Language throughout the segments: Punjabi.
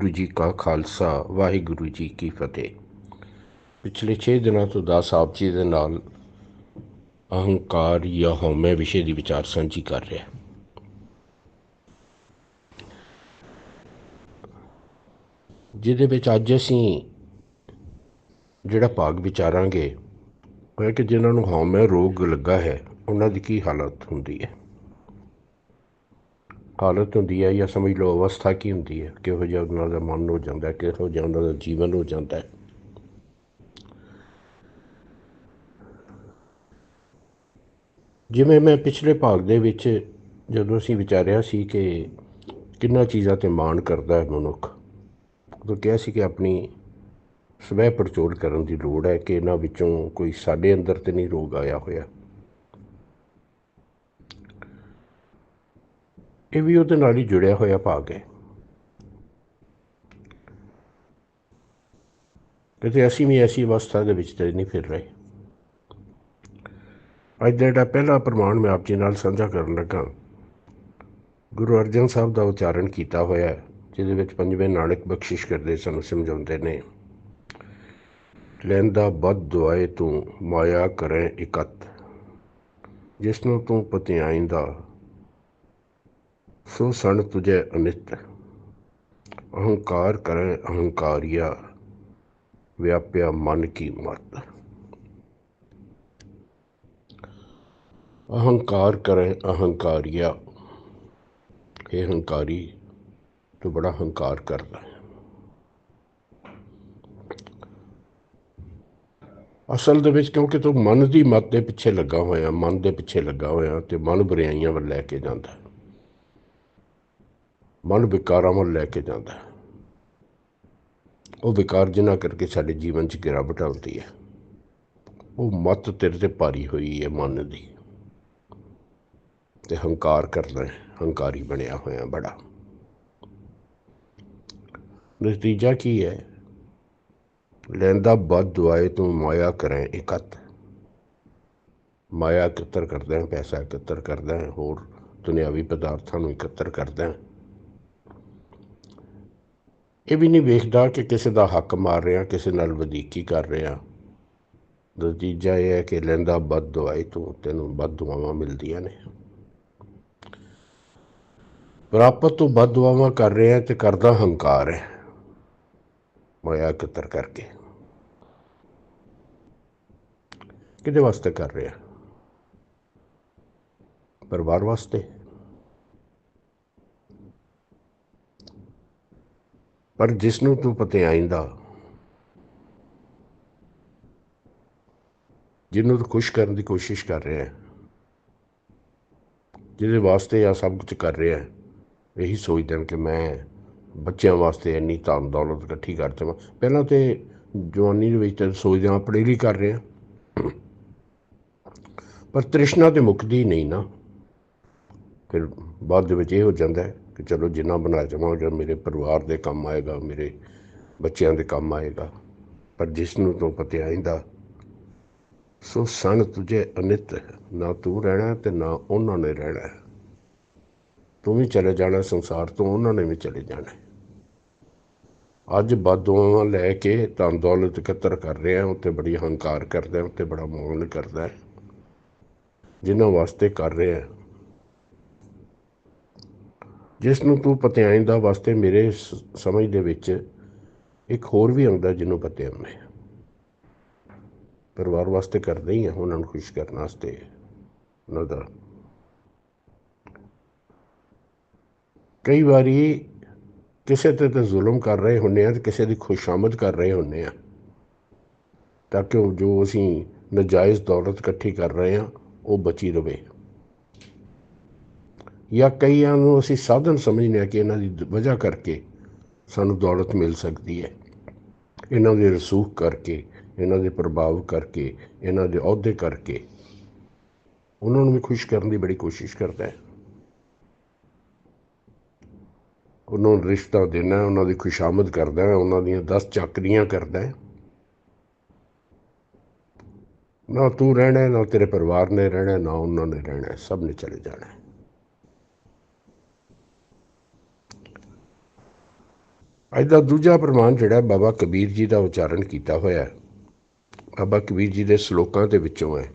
ਵਾਹਿਗੁਰੂ ਜੀ ਕਾ ਖਾਲਸਾ, ਵਾਹਿਗੁਰੂ ਜੀ ਕੀ ਫਤਿਹ। ਪਿਛਲੇ 6 ਦਿਨਾਂ ਤੋਂ ਦਾਸ ਆਪ ਜੀ ਦੇ ਨਾਲ ਅਹੰਕਾਰ ਜਾਂ ਹਉਮੈ ਵਿਸ਼ੇ ਦੀ ਵਿਚਾਰ ਸਾਂਝੀ ਕਰ ਰਿਹਾ ਜਿਹਦੇ ਵਿੱਚ ਅੱਜ ਅਸੀਂ ਜਿਹੜਾ ਭਾਗ ਵਿਚਾਰਾਂਗੇ, ਉਹ ਹੈ ਕਿ ਜਿਨ੍ਹਾਂ ਨੂੰ ਹਉਮੈ ਰੋਗ ਲੱਗਾ ਹੈ, ਉਹਨਾਂ ਦੀ ਕੀ ਹਾਲਤ ਹੁੰਦੀ ਹੈ। ਹਾਲਤ ਹੁੰਦੀ ਹੈ ਜਾਂ ਸਮਝ ਲਓ ਅਵਸਥਾ ਕੀ ਹੁੰਦੀ ਹੈ? ਕਿਹੋ ਜਿਹਾ ਉਹਨਾਂ ਦਾ ਮਨ ਹੋ ਜਾਂਦਾ ਕਿਹੋ ਜਿਹਾ ਉਹਨਾਂ ਦਾ ਜੀਵਨ ਹੋ ਜਾਂਦਾ ਹੈ? ਜਿਵੇਂ ਮੈਂ ਪਿਛਲੇ ਭਾਗ ਦੇ ਵਿੱਚ ਜਦੋਂ ਅਸੀਂ ਵਿਚਾਰਿਆ ਸੀ ਕਿ ਕਿੰਨਾ ਚੀਜ਼ਾਂ ਤੇ ਮਾਣ ਕਰਦਾ ਹੈ ਮਨੁੱਖ, ਉਦੋਂ ਕਿਹਾ ਸੀ ਕਿ ਆਪਣੀ ਸਵੈ ਪਰਚੋਲ ਕਰਨ ਦੀ ਲੋੜ ਹੈ ਕਿ ਇਹਨਾਂ ਵਿੱਚੋਂ ਕੋਈ ਸਾਡੇ ਅੰਦਰ ਤੇ ਨਹੀਂ ਰੋਗ ਆਇਆ ਹੋਇਆ। ਇਹ ਵੀ ਉਹਦੇ ਨਾਲ ਹੀ ਜੁੜਿਆ ਹੋਇਆ ਭਾਗ ਹੈ। ਕਿਤੇ ਅਸੀਂ ਵੀ ਐਸੀ ਅਵਸਥਾ ਦੇ ਵਿੱਚ ਤੇ ਨਹੀਂ ਫਿਰ ਰਹੇ। ਅੱਜ ਦਾ ਜਿਹੜਾ ਪਹਿਲਾ ਪ੍ਰਮਾਣ ਮੈਂ ਆਪ ਜੀ ਨਾਲ ਸਾਂਝਾ ਕਰਨ ਲੱਗਾ। ਗੁਰੂ ਅਰਜਨ ਸਾਹਿਬ ਦਾ ਉਚਾਰਨ ਕੀਤਾ ਹੋਇਆ ਹੈ, ਜਿਹਦੇ ਵਿੱਚ ਪੰਜਵੇਂ ਨਾਨਕ ਬਖਸ਼ਿਸ਼ ਕਰਦੇ ਸਾਨੂੰ, ਸਮਝਾਉਂਦੇ ਨੇ, ਲੈਂਦਾ ਬਦ ਦੁਆਏ ਤੂੰ, ਮਾਇਆ ਕਰੇ ਇਕਤ। ਜਿਸ ਨੂੰ ਤੂੰ ਪਤਿਆਇਂਦਾ ਸੋ ਸਣ ਤੁਝੇ ਅਨਿਤ ਅਹੰਕਾਰ ਕਰੇ ਅਹੰਕਾਰੀਆ, ਵਿਆਪਿਆ ਮਨ ਕੀ ਮਤ। ਅਹੰਕਾਰ ਕਰੇ ਅਹੰਕਾਰੀਆ। ਇਹ ਹੰਕਾਰੀ, ਤੂੰ ਬੜਾ ਹੰਕਾਰ ਕਰਦਾ ਹੈ। ਅਸਲ ਦੇ ਵਿੱਚ ਕਿਉਂਕਿ ਤੂੰ ਮਨ ਦੀ ਮਤ ਦੇ ਪਿੱਛੇ ਲੱਗਾ ਹੋਇਆ, ਮਨ ਦੇ ਪਿੱਛੇ ਲੱਗਾ ਹੋਇਆ ਤੇ ਮਨ ਬੁਰਾਈਆਂ ਵੱਲ ਲੈ ਕੇ ਜਾਂਦਾ ਮਨ ਵਿਕਾਰਾਂ ਵੱਲ ਲੈ ਕੇ ਜਾਂਦਾ ਹੈ। ਉਹ ਵਿਕਾਰ ਜਿਨ੍ਹਾਂ ਕਰਕੇ ਸਾਡੇ ਜੀਵਨ 'ਚ ਗਿਰਾਵਟ ਆਉਂਦੀ ਹੈ। ਉਹ ਮਤ ਤੇਰੇ ਤੇ ਭਾਰੀ ਹੋਈ ਹੈ ਮਨ ਦੀ। ਤੇ ਹੰਕਾਰ ਕਰਦਾ ਹੈ, ਹੰਕਾਰੀ ਬਣਿਆ ਹੋਇਆ ਬੜਾ। ਨਤੀਜਾ ਕੀ ਹੈ? ਲੈਂਦਾ ਬਦ ਦੁਆਏ ਤੂੰ ਮਾਇਆ ਕਰੇ ਇਕੱਤ। ਮਾਇਆ ਇਕੱਤਰ ਕਰਦਾ ਹੈ, ਪੈਸਾ ਇਕੱਤਰ ਕਰਦਾ ਹੈ, ਹੋਰ ਦੁਨਿਆਵੀ ਪਦਾਰਥਾਂ ਨੂੰ ਇਕੱਤਰ ਕਰਦਾ ਹੈ। ਇਹ ਵੀ ਨਹੀਂ ਵੇਖਦਾ ਕਿ ਕਿਸੇ ਦਾ ਹੱਕ ਮਾਰ ਰਿਹਾ, ਕਿਸੇ ਨਾਲ ਵਧੀਕੀ ਕਰ ਰਿਹਾ। ਨਤੀਜਾ ਇਹ ਹੈ ਕਿ ਲੈਂਦਾ ਬਦ ਦੁਆਈ ਤੋਂ ਤੈਨੂੰ ਬਦ ਦੁਆਵਾਂ ਮਿਲਦੀਆਂ ਨੇ। ਪ੍ਰਾਪਤ ਤੋਂ ਬਦ ਦੁਆਵਾਂ ਕਰ ਰਿਹਾ ਤੇ ਕਰਦਾ ਹੰਕਾਰ ਹੈ। ਮਾਇਆ ਇਕੱਤਰ ਕਰਕੇ। ਕਿਹਦੇ ਵਾਸਤੇ ਕਰ ਰਿਹਾ? ਪਰਿਵਾਰ ਵਾਸਤੇ? ਪਰ ਜਿਸ ਨੂੰ ਤੂੰ ਪਤੇ ਆਇਂਦਾ ਜਿਹਨੂੰ ਤੂੰ ਖੁਸ਼ ਕਰਨ ਦੀ ਕੋਸ਼ਿਸ਼ ਕਰ ਰਿਹਾ ਹੈ, ਜਿਹਦੇ ਵਾਸਤੇ ਆ ਸਭ ਕੁਝ ਕਰ ਰਿਹਾ ਹੈ, ਇਹੀ ਸੋਚਦਾ ਕਿ ਮੈਂ ਬੱਚਿਆਂ ਵਾਸਤੇ ਇੰਨੀ ਧਨ ਦੌਲਤ ਇਕੱਠੀ ਕਰ ਦੇਵਾਂ। ਪਹਿਲਾਂ ਤੇ ਜਵਾਨੀ ਦੇ ਵਿੱਚ ਤਾਂ ਸੋਚਦੇ ਆ ਆਪਣੇ ਲਈ ਕਰ ਰਿਹਾ। ਪਰ ਤ੍ਰਿਸ਼ਨਾ ਤੇ ਮੁਕਦੀ ਨਹੀਂ ਨਾ। ਫਿਰ ਬਾਅਦ ਦੇ ਵਿੱਚ ਇਹ ਹੋ ਜਾਂਦਾ ਹੈ ਕਿ ਚਲੋ ਜਿੰਨਾ ਬਣਾ ਜਾਵਾਂਗਾ, ਮੇਰੇ ਪਰਿਵਾਰ ਦੇ ਕੰਮ ਆਏਗਾ, ਮੇਰੇ ਬੱਚਿਆਂ ਦੇ ਕੰਮ ਆਏਗਾ, ਪਰ ਜਿਸ ਨੂੰ ਤੋਂ ਪਤੇ ਆਇਂਦਾ ਸੋ ਸਣ ਤੁਝੇ ਅਨਿਤ ਨਾ ਤੂੰ ਰਹਿਣਾ ਤੇ ਨਾ ਉਹਨਾਂ ਨੇ ਰਹਿਣਾ ਤੂੰ ਵੀ ਚਲੇ ਜਾਣਾ ਸੰਸਾਰ ਤੋਂ ਉਹਨਾਂ ਨੇ ਵੀ ਚਲੇ ਜਾਣਾ ਅੱਜ ਬਦੋਵਾਂ ਲੈ ਕੇ ਤਾਂ ਦੌਲਤ ਇਕੱਤਰ ਕਰ ਰਿਹਾ ਉੱਤੇ ਬੜੀ ਹੰਕਾਰ ਕਰਦਾ ਉੱਤੇ ਬੜਾ ਮੋਹਨ ਕਰਦਾ ਹੈ। ਜਿਨ੍ਹਾਂ ਵਾਸਤੇ ਕਰ ਰਿਹਾ ਜਿਸ ਨੂੰ ਤੂੰ ਪਤਿਆਇਂ ਦਾ ਵਾਸਤੇ ਮੇਰੇ ਸਮਝ ਦੇ ਵਿੱਚ ਇੱਕ ਹੋਰ ਵੀ ਆਉਂਦਾ ਜਿਹਨੂੰ ਪਤਿਆ ਮੈਂ ਪਰਿਵਾਰ ਵਾਸਤੇ ਕਰਦੇ ਹੀ ਆ, ਉਹਨਾਂ ਨੂੰ ਖੁਸ਼ ਕਰਨ ਵਾਸਤੇ ਉਹਨਾਂ ਦਾ। ਕਈ ਵਾਰੀ ਕਿਸੇ ਤੇ ਤੇ ਜ਼ੁਲਮ ਕਰ ਰਹੇ ਹੁੰਨੇ ਆ ਤੇ ਕਿਸੇ ਦੀ ਖੁਸ਼ਾਮਦ ਕਰ ਰਹੇ ਹੁੰਨੇ ਆ, ਤਾਂ ਕਿ ਜੋ ਅਸੀਂ ਨਜਾਇਜ਼ ਦੌਲਤ ਇਕੱਠੀ ਕਰ ਰਹੇ ਆ, ਉਹ ਬਚੀ ਰਵੇ। ਜਾਂ ਕਈਆਂ ਨੂੰ ਅਸੀਂ ਸਾਧਨ ਸਮਝਨੇ ਆ ਕਿ ਇਹਨਾਂ ਦੀ ਵਜ੍ਹਾ ਕਰਕੇ ਸਾਨੂੰ ਦੌਲਤ ਮਿਲ ਸਕਦੀ ਹੈ। ਇਹਨਾਂ ਦੇ ਰਸੂਖ ਕਰਕੇ, ਇਹਨਾਂ ਦੇ ਪ੍ਰਭਾਵ ਕਰਕੇ, ਇਹਨਾਂ ਦੇ ਅਹੁਦੇ ਕਰਕੇ ਉਹਨਾਂ ਨੂੰ ਵੀ ਖੁਸ਼ ਕਰਨ ਦੀ ਬੜੀ ਕੋਸ਼ਿਸ਼ ਕਰਦਾ ਹੈ। ਉਹਨਾਂ ਨੂੰ ਰਿਸ਼ਤਾ ਦੇਣਾ, ਉਹਨਾਂ ਦੀ ਖੁਸ਼ਾਮਦ ਕਰਦਾ ਹੈ, ਉਹਨਾਂ ਦੀਆਂ 10 ਚੱਕਰੀਆਂ ਕਰਦਾ ਹੈ। ਨਾ ਤੂੰ ਰਹਿਣਾ, ਨਾ ਤੇਰੇ ਪਰਿਵਾਰ ਨੇ ਰਹਿਣਾ, ਨਾ ਉਹਨਾਂ ਨੇ ਰਹਿਣਾ, ਸਭ ਨੇ ਚਲੇ ਜਾਣਾ ਅੱਜ ਦਾ ਦੂਜਾ ਪ੍ਰਮਾਣ ਜਿਹੜਾ ਬਾਬਾ ਕਬੀਰ ਜੀ ਦਾ ਉਚਾਰਨ ਕੀਤਾ ਹੋਇਆ ਹੈ। ਬਾਬਾ ਕਬੀਰ ਜੀ ਦੇ ਸ਼ਲੋਕਾਂ ਦੇ ਵਿੱਚੋਂ ਹੈ।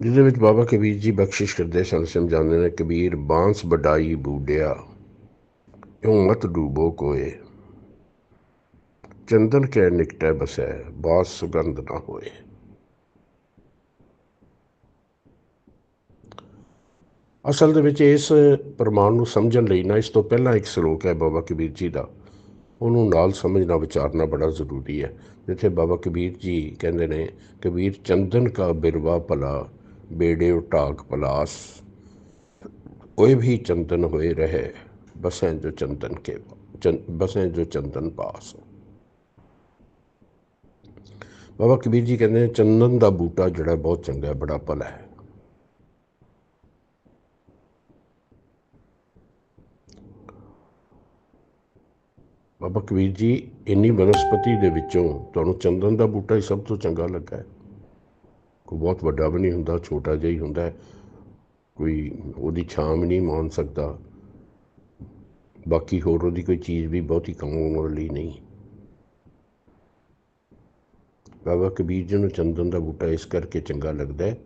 ਜਿਹਦੇ ਵਿੱਚ ਬਾਬਾ ਕਬੀਰ ਜੀ ਬਖਸ਼ਿਸ਼ ਕਰਦੇ ਸਨ, ਸਮਝਾਉਂਦੇ ਨੇ, ਕਬੀਰ, ਬਾਂਸ ਵਡਾਈ ਬੂਡਿਆ, ਇਉਂ ਮਤ ਡੂਬੋ ਕੋਏ। ਚੰਦਨ ਕੇ ਨਿਕਟੈ ਬਸੈ, ਬਾਸ ਸੁਗੰਧ ਨਾ ਹੋਏ। ਅਸਲ ਦੇ ਵਿੱਚ ਇਸ ਪ੍ਰਮਾਣ ਨੂੰ ਸਮਝਣ ਲਈ ਨਾ, ਇਸ ਤੋਂ ਪਹਿਲਾਂ ਇੱਕ ਸ਼ਲੋਕ ਹੈ ਬਾਬਾ ਕਬੀਰ ਜੀ ਦਾ। ਉਹਨੂੰ ਨਾਲ ਸਮਝਣਾ, ਵਿਚਾਰਨਾ ਬੜਾ ਜ਼ਰੂਰੀ ਹੈ। ਜਿੱਥੇ ਬਾਬਾ ਕਬੀਰ ਜੀ ਕਹਿੰਦੇ ਨੇ, ਕਬੀਰ ਚੰਦਨ ਕਾ ਬਿਰਵਾ ਭਲਾ, ਬੇੜੇ ਉਟਾਕ ਪਲਾਸ। ਕੋਈ ਵੀ ਚੰਦਨ ਹੋਏ ਰਹੇ, ਬਸੈਂ ਜੋ ਚੰਦਨ ਕੇ ਬਸੈਂ ਜੋ ਚੰਦਨ ਪਾਸ। ਬਾਬਾ ਕਬੀਰ ਜੀ ਕਹਿੰਦੇ ਨੇ, ਚੰਦਨ ਦਾ ਬੂਟਾ ਜਿਹੜਾ ਬਹੁਤ ਚੰਗਾ ਹੈ, ਬੜਾ ਭਲਾ ਹੈ। ਬਾਬਾ ਕਬੀਰ ਜੀ, ਇੰਨੀ ਬਨਸਪਤੀ ਦੇ ਵਿੱਚੋਂ ਤੁਹਾਨੂੰ ਚੰਦਨ ਦਾ ਬੂਟਾ ਹੀ ਸਭ ਤੋਂ ਚੰਗਾ ਲੱਗਾ ਹੈ। ਕੋਈ ਬਹੁਤ ਵੱਡਾ ਵੀ ਨਹੀਂ ਹੁੰਦਾ, ਛੋਟਾ ਜਿਹਾ ਹੀ ਹੁੰਦਾ ਕੋਈ ਉਹਦੀ ਛਾਂ ਵੀ ਨਹੀਂ ਮਾਣ ਸਕਦਾ। ਬਾਕੀ ਹੋਰ ਉਹਦੀ ਕੋਈ ਚੀਜ਼ ਵੀ ਬਹੁਤੀ ਕਮਾਉਣ ਵਾਲੀ ਨਹੀਂ। ਬਾਬਾ ਕਬੀਰ ਜੀ ਨੂੰ ਚੰਦਨ ਦਾ ਬੂਟਾ ਇਸ ਕਰਕੇ ਚੰਗਾ ਲੱਗਦਾ ਹੈ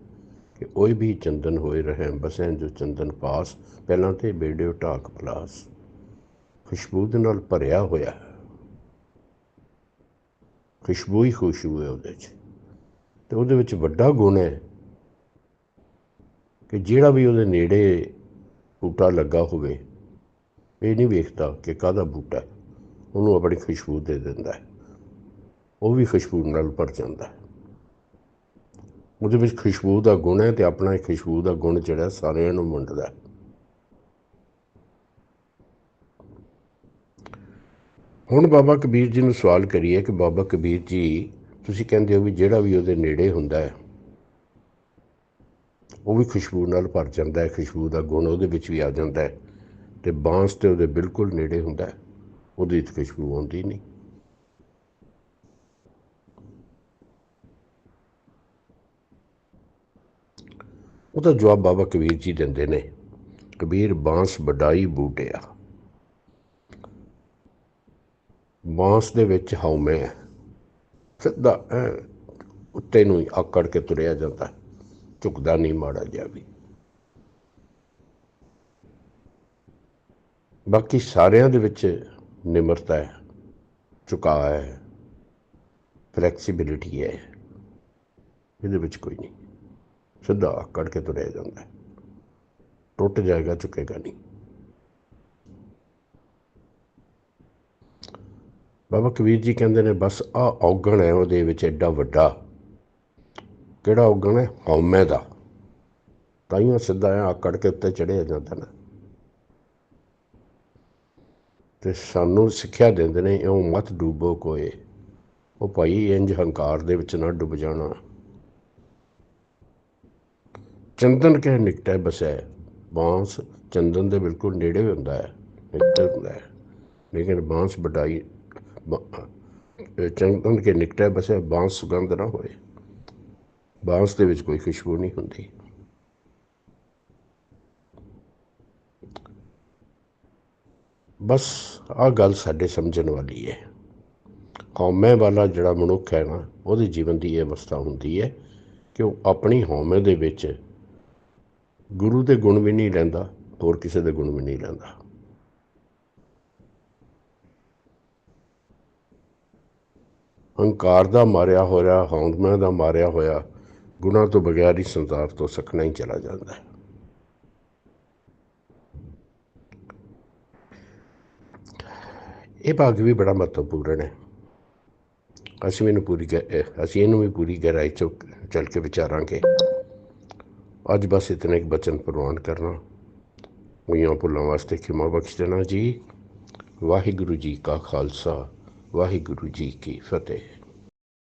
ਕਿ ਕੋਈ ਵੀ ਚੰਦਨ ਹੋਏ ਰਹੇ ਬਸੈਂ ਜੋ ਚੰਦਨ ਪਾਸ, ਪਹਿਲਾਂ ਤੇ ਬੇੜੇ ਢਾਕ ਪਲਾਸ। ਖੁਸ਼ਬੂ ਦੇ ਨਾਲ ਭਰਿਆ ਹੋਇਆ ਹੈ। ਖੁਸ਼ਬੂ ਹੀ ਖੁਸ਼ਬੂ ਹੈ ਉਹਦੇ 'ਚ। ਤੇ ਉਹਦੇ ਵਿੱਚ ਵੱਡਾ ਗੁਣ ਹੈ ਕਿ ਜਿਹੜਾ ਵੀ ਉਹਦੇ ਨੇੜੇ ਬੂਟਾ ਲੱਗਾ ਹੋਵੇ, ਇਹ ਨਹੀਂ ਵੇਖਦਾ ਕਿ ਕਾਹਦਾ ਬੂਟਾ ਉਹਨੂੰ ਆਪਣੀ ਖੁਸ਼ਬੂ ਦੇ ਦਿੰਦਾ ਹੈ। ਉਹ ਵੀ ਖੁਸ਼ਬੂ ਨਾਲ ਭਰ ਜਾਂਦਾ ਹੈ। ਉਹਦੇ ਵਿੱਚ ਖੁਸ਼ਬੂ ਦਾ ਗੁਣ ਹੈ ਤੇ ਆਪਣਾ ਇਹ ਖੁਸ਼ਬੂ ਦਾ ਗੁਣ ਜਿਹੜਾ ਸਾਰਿਆਂ ਨੂੰ ਵੰਡਦਾ ਹੈ। ਹੁਣ ਬਾਬਾ ਕਬੀਰ ਜੀ ਨੂੰ ਸਵਾਲ ਕਰੀਏ ਕਿ ਬਾਬਾ ਕਬੀਰ ਜੀ, ਤੁਸੀਂ ਕਹਿੰਦੇ ਹੋ ਵੀ ਜਿਹੜਾ ਵੀ ਉਹਦੇ ਨੇੜੇ ਹੁੰਦਾ ਹੈ, ਉਹ ਵੀ ਖੁਸ਼ਬੂ ਨਾਲ ਭਰ ਜਾਂਦਾ ਹੈ, ਖੁਸ਼ਬੂ ਦਾ ਗੁਣ ਉਹਦੇ ਵਿੱਚ ਵੀ ਆ ਜਾਂਦਾ ਹੈ ਤੇ ਬਾਂਸ ਤੇ ਉਹਦੇ ਬਿਲਕੁਲ ਨੇੜੇ ਹੁੰਦਾ ਹੈ, ਉਹਦੇ ਵਿੱਚ ਖੁਸ਼ਬੂ ਆਉਂਦੀ ਨਹੀਂ। ਉਹਦਾ ਜਵਾਬ ਬਾਬਾ ਕਬੀਰ ਜੀ ਦਿੰਦੇ ਨੇ, ਕਬੀਰ ਬਾਂਸ ਵਡਾਈ ਬੂਟਿਆ ਬਾਂਸ ਦੇ ਵਿੱਚ ਹਉਮੈ ਹੈ। ਸਿੱਧਾ, ਐਂ ਉੱਤੇ ਨੂੰ ਹੀ ਆਕੜ ਕੇ ਤੁਰਿਆ ਜਾਂਦਾ ਝੁਕਦਾ ਨਹੀਂ ਮਾੜਾ ਜਿਹਾ ਵੀ। ਬਾਕੀ ਸਾਰਿਆਂ ਦੇ ਵਿੱਚ ਨਿਮਰਤਾ ਹੈ, ਝੁਕਾਅ ਹੈ ਫਲੈਕਸੀਬਿਲਿਟੀ ਹੈ। ਇਹਦੇ ਵਿੱਚ ਕੋਈ ਨਹੀਂ। ਸਿੱਧਾ ਆਕੜ ਕੇ ਤੁਰਿਆ ਜਾਂਦਾ ਟੁੱਟ ਜਾਏਗਾ, ਝੁਕੇਗਾ ਨਹੀਂ। ਬਾਬਾ ਕਬੀਰ ਜੀ ਕਹਿੰਦੇ ਨੇ, ਬਸ ਆ ਔਗਣ ਹੈ ਉਹਦੇ ਵਿੱਚ, ਐਡਾ ਵੱਡਾ। ਕਿਹੜਾ ਔਗਣ ਹੈ? ਹਉਮੈ ਦਾ। ਤਾਈਆਂ ਸਿੱਧਾ ਆਕੜ ਕੇ ਉੱਤੇ ਚੜਿਆ ਜਾਂਦਾ ਨਾ। ਤੇ ਸਾਨੂੰ ਸਿੱਖਿਆ ਦਿੰਦੇ ਨੇ, ਇਉਂ ਮਤ ਡੂਬੋ ਕੋਏ। ਉਹ ਭਾਈ ਇੰਜ ਹੰਕਾਰ ਦੇ ਵਿੱਚ ਨਾ ਡੁੱਬ ਜਾਣਾ। ਚੰਦਨ ਕੇ ਨਿਕਟੇ ਬਸੈ। ਬਾਂਸ ਚੰਦਨ ਦੇ ਬਿਲਕੁਲ ਨੇੜੇ ਹੁੰਦਾ ਹੈ ਨਿਕਟੇ ਹੁੰਦਾ ਹੈ। ਲੇਕਿਨ ਬਾਂਸ ਵਡਾਈ ਚੰਦਨ ਕੇ ਨਿਕਟੇ ਬਸੇ, ਬਾਂਸ ਸੁਗੰਧ ਨਾ ਹੋਏ। ਬਾਂਸ ਦੇ ਵਿੱਚ ਕੋਈ ਖੁਸ਼ਬੂ ਨਹੀਂ ਹੁੰਦੀ। ਬਸ ਆ ਗੱਲ ਸਾਡੇ ਸਮਝਣ ਵਾਲੀ ਹੈ ਹਉਮੈ ਵਾਲਾ ਜਿਹੜਾ ਮਨੁੱਖ ਹੈ ਨਾ, ਉਹਦੇ ਜੀਵਨ ਦੀ ਇਹ ਅਵਸਥਾ ਹੁੰਦੀ ਹੈ ਕਿ ਉਹ ਆਪਣੀ ਹਉਮੈ ਦੇ ਵਿੱਚ ਗੁਰੂ ਦੇ ਗੁਣ ਵੀ ਨਹੀਂ ਲੈਂਦਾ, ਹੋਰ ਕਿਸੇ ਦੇ ਗੁਣ ਵੀ ਨਹੀਂ ਲੈਂਦਾ। ਹੰਕਾਰ ਦਾ ਮਾਰਿਆ ਹੋਇਆ ਹੌਂਦਮਾ ਦਾ ਮਾਰਿਆ ਹੋਇਆ, ਗੁਨਾਹ ਤੋਂ ਬਗੈਰ ਹੀ ਸੰਸਾਰ ਤੋਂ ਸਕਣਾ ਹੀ ਚਲਾ ਜਾਂਦਾ ਹੈ। ਇਹ ਭਾਗ ਵੀ ਬੜਾ ਮਹੱਤਵਪੂਰਨ ਹੈ। ਅਸੀਂ ਇਹਨੂੰ ਪੂਰੀ ਅਸੀਂ ਇਹਨੂੰ ਵੀ ਪੂਰੀ ਗਹਿਰਾਈ ਚ ਚੱਲ ਕੇ ਵਿਚਾਰਾਂਗੇ। ਅੱਜ ਬਸ ਇਤਨਾ ਇੱਕ ਬਚਨ ਪ੍ਰਵਾਨ ਕਰਨਾ। ਉਈਆਂ ਭੁੱਲਾਂ ਵਾਸਤੇ ਖਿਮਾ ਬਖਸ਼ ਦੇਣਾ ਜੀ। ਵਾਹਿਗੁਰੂ ਜੀ ਕਾ ਖਾਲਸਾ। ਵਾਹਿਗੁਰੂ ਜੀ ਕੀ ਫਤਿਹ।